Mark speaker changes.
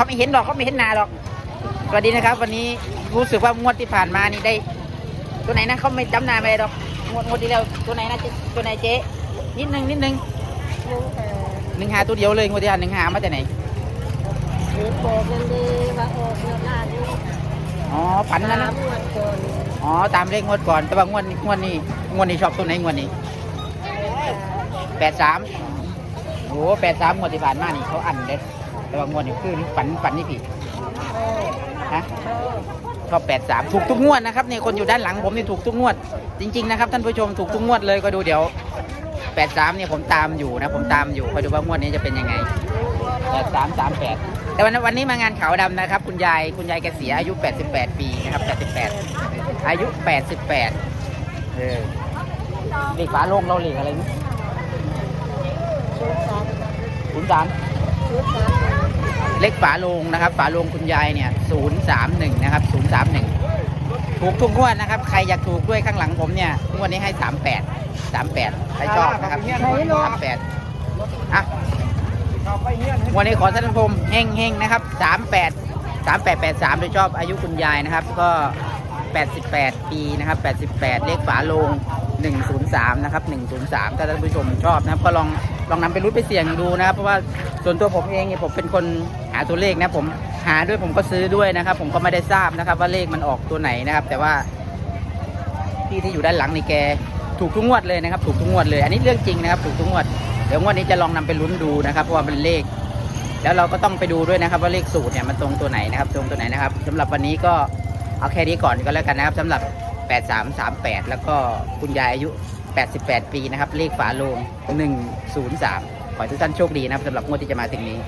Speaker 1: เขาไม่เห็นหรอกเขาไม่เห็นหนาหรอกสวัสดีนะครับ วันนี้รู้สึกว่างวดที่ผ่านมานี่ได้ ตัวไหนนะเขาไม่จำหนาไม่ได้หรอกงวดงวดที่แล้วตัวไหนนะเจ๊ตัวไหนเจ๊นิดนึงนิดนึง
Speaker 2: ลุงแต่
Speaker 1: หนึ่งหาตัวเดียวเลยงวดที่ผ่านหนึ่งหามาจากไหน
Speaker 2: เห็นบอกกันดีว่าออกเดือนหน้านี้
Speaker 1: อ๋อฝันนั่น
Speaker 2: สา
Speaker 1: นะ
Speaker 2: มงวดก่อน
Speaker 1: อ๋อตามเลขงวดก่อนแต่ว่างวดนี้งวดนี้งวดนี้ชอบตัวไหนงวดนี้แปดสามโอ้แปดสามงวดที่ผ่านมานี่เขาอันเด็ด แต่ว่างวดนี้คือฝันฝันนี่ผิดฮะชอบแปดสามถูกทุกงวดนะครับเนี่ยคนอยู่ด้านหลังผมนี่ถูกทุกงวด จริง ๆ นะครับ ท่านผู้ชมถูกทุกงวดเลยก็ดูเดี๋ยวแปดสามเนี่ยผมตามอยู่นะ ผมตามอยู่คอยดูว่างวดนี้จะเป็นยังไงแปดสามสามแปดแต่วันวันนี้มางานขาวดำนะครับ คุณยายคุณยายแกเสียอายุ 88 ปีนะครับ88อายุ 88เออเลขฝาโลงเราเลขอะไรนี่
Speaker 2: ชุดสาม
Speaker 1: ศูนย์สาม
Speaker 2: ชุดสาม
Speaker 1: เลขฝาโลงนะครับฝาโลงคุณยายเนี่ยศูนย์สามหนึ่งนะครับศูนย์สามหนึ่งถูกทุกงวดนะครับ ใครอยากถูกด้วยข้างหลังผมเนี่ยงวดนี้ให้สามแปดสามแปดใครชอบนะครับสามแปดอะวันนี้ขอท่านผู้ชมเฮงเฮงๆนะครับสามแปดสามแปดแปดสามโดยชอบอายุคุณยายนะครับ ก็88ปีนะครับ88เลขฝาโลง103นย์สามนะครับ103ถ้าท่านผู้ชมชอบนะครับก็ลอง ลองนำไปรุ้นไปเสี่ยงดูนะครับ เพราะว่าส่วนตัวผมเองเนี่ยผมเป็นคนหาตัวเลขนะผมหาด้วยผมก็ซื้อด้วยนะครับ ผมก็ไม่ได้ทราบนะครับ ว่าเลขมันออกตัวไหนนะครับ แต่ว่าพี่ที่อยู่ด้านหลังนี่แกถูกทุกงวดเลยนะครับ ถูกทุกงวดเลย อันนี้เรื่องจริงนะครับ ถูกทุกงวดเดี๋ยวงวดนี้จะลองนำไปลุ้นดูนะครับ เพราะว่ามันเลข แล้วเราก็ต้องไปดูด้วยนะครับ ว่าเลขสูตรเนี่ยมันตรงตัวไหนนะครับ ตรงตัวไหนนะครับสำหรับวันนี้ก็เอาแค่นี้ก่อนก็แล้วกันนะครับสำหรับ 8338 แล้วก็คุณยายอายุ 88 ปีนะครับ เลขฝาโลง103 ขอให้ทุกท่านโชคดีนะครับสำหรับงวดที่จะมาถึงนี้